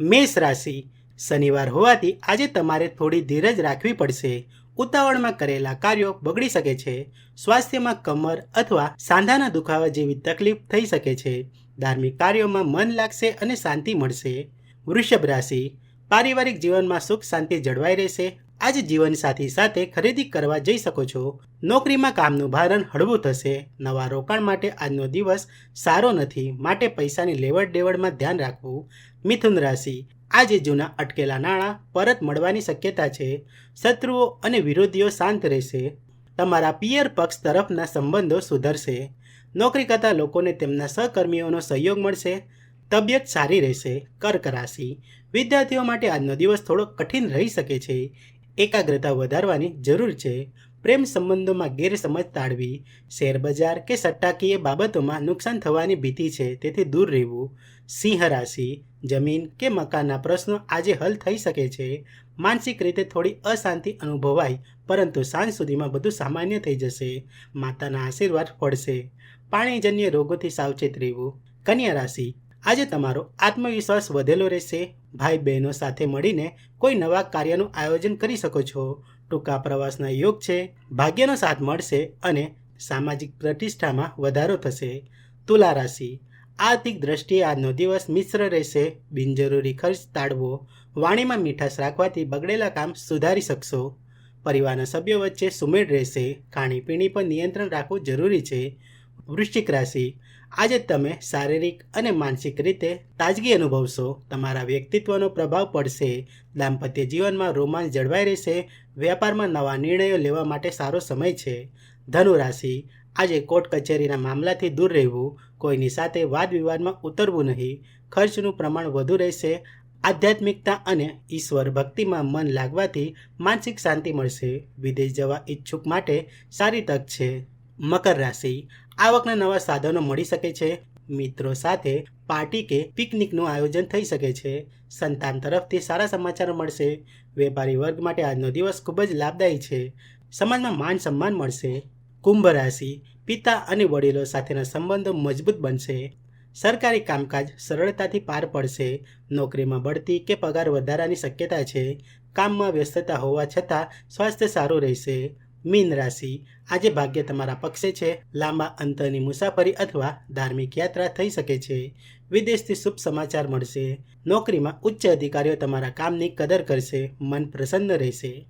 મેષ રાશિ શનિવાર હોવાથી આજે તમારે થોડી ધીરજ રાખવી પડશે. ઉતાવળમાં કરેલા કાર્યો બગડી શકે છે. સ્વાસ્થ્યમાં કમર અથવા સાંધાના દુખાવા જેવી તકલીફ થઈ શકે છે. ધાર્મિક કાર્યોમાં મન લાગશે અને શાંતિ મળશે. વૃષભ રાશિ પારિવારિક જીવનમાં સુખ શાંતિ જળવાઈ રહેશે. આજે જીવનસાથી સાથે ખરીદી કરવા જઈ શકો છો. નોકરીમાં કામનું ભારણ હળવું થશે. નવા રોકાણ માટે આજનો દિવસ સારો નથી. માટે પૈસાની લેવડ દેવડમાં ધ્યાન રાખવું. મિથુન રાશિ. આજે જૂના અટકેલા નાણાં, પરત મળવાની શક્યતા છે. શત્રુઓ અને વિરોધીઓ શાંત રહેશે. તમારા પિયર પક્ષ તરફના સંબંધો સુધરશે. નોકરી કરતા લોકોને તેમના સહકર્મીઓનો સહયોગ મળશે. તબિયત સારી રહેશે. કર્ક રાશિ. વિદ્યાર્થીઓ માટે આજનો દિવસ થોડો કઠિન રહી શકે છે. એકાગ્રતા વધારવાની જરૂર છે. પ્રેમ સંબંધોમાં ગેરસમજ ટાળવી શેરબજાર કે સટ્ટાકીય બાબતોમાં નુકસાન થવાની ભીતિ છે, તેથી દૂર રહેવું. સિંહ રાશિ, જમીન કે મકાનના પ્રશ્નો આજે હલ થઈ શકે છે. માનસિક રીતે થોડી અશાંતિ અનુભવાય, પરંતુ સાંજ સુધીમાં બધું સામાન્ય થઈ જશે. માતાના આશીર્વાદ પડશે પાણીજન્ય રોગોથી સાવચેત રહેવું. કન્યા રાશિ આજે તમારો આત્મવિશ્વાસ વધેલો રહેશે. ભાઈ બહેનો સાથે મળીને કોઈ નવા કાર્યનું આયોજન કરી શકો છો. ટૂંકા પ્રવાસના યોગ છે, ભાગ્યનો સાથ મળશે અને સામાજિક પ્રતિષ્ઠામાં વધારો થશે. તુલા રાશિ. આર્થિક દ્રષ્ટિએ આજનો દિવસ મિશ્ર રહેશે. બિનજરૂરી ખર્ચ ટાળવો. વાણીમાં મીઠાશ રાખવાથી બગડેલા કામ સુધારી શકશો. પરિવારના સભ્યો વચ્ચે સુમેળ રહેશે. ખાણીપીણી પર નિયંત્રણ રાખવું જરૂરી છે. વૃશ્ચિક રાશિ. આજે તમે શારીરિક અને માનસિક રીતે તાજગી અનુભવશો. તમારા વ્યક્તિત્વનો પ્રભાવ પડશે. દાંપત્ય જીવનમાં રોમાંચ જળવાઈ રહેશે. વ્યાપારમાં નવા નિર્ણયો લેવા માટે સારો સમય છે. ધનુ રાશિ આજે કોર્ટ કચેરીના મામલાથી દૂર રહેવું. કોઈની સાથે વાદ વિવાદમાં ઉતરવું નહીં. ખર્ચનું પ્રમાણ વધુ રહેશે. આધ્યાત્મિકતા અને ઈશ્વર ભક્તિમાં મન લાગવાથી માનસિક શાંતિ મળશે. વિદેશ જવા ઈચ્છુક માટે સારી તક છે. મકર રાશિ. આવકના નવા સાધનો મળી શકે છે. મિત્રો સાથે પાર્ટી કે પિકનિકનું આયોજન થઈ શકે છે. સંતાન તરફથી સારા સમાચાર મળશે. વેપારી વર્ગ માટે આજનો દિવસ ખૂબ જ લાભદાયી છે. સમાજમાં માન સન્માન મળશે. કુંભ રાશિ, પિતા અને વડીલો સાથેના સંબંધો મજબૂત બનશે. સરકારી કામકાજ સરળતાથી પાર પડશે. નોકરીમાં બઢતી કે પગાર વધારાની શક્યતા છે. કામમાં વ્યસ્તતા હોવા છતાં સ્વાસ્થ્ય સારું રહેશે. મીન રાશિ. આજે ભાગ્ય તમારા પક્ષે છે. લાંબા અંતરની મુસાફરી અથવા ધાર્મિક યાત્રા થઈ શકે છે. વિદેશથી શુભ સમાચાર મળશે. નોકરીમાં ઉચ્ચ અધિકારીઓ તમારા કામની કદર કરશે. મન પ્રસન્ન રહેશે.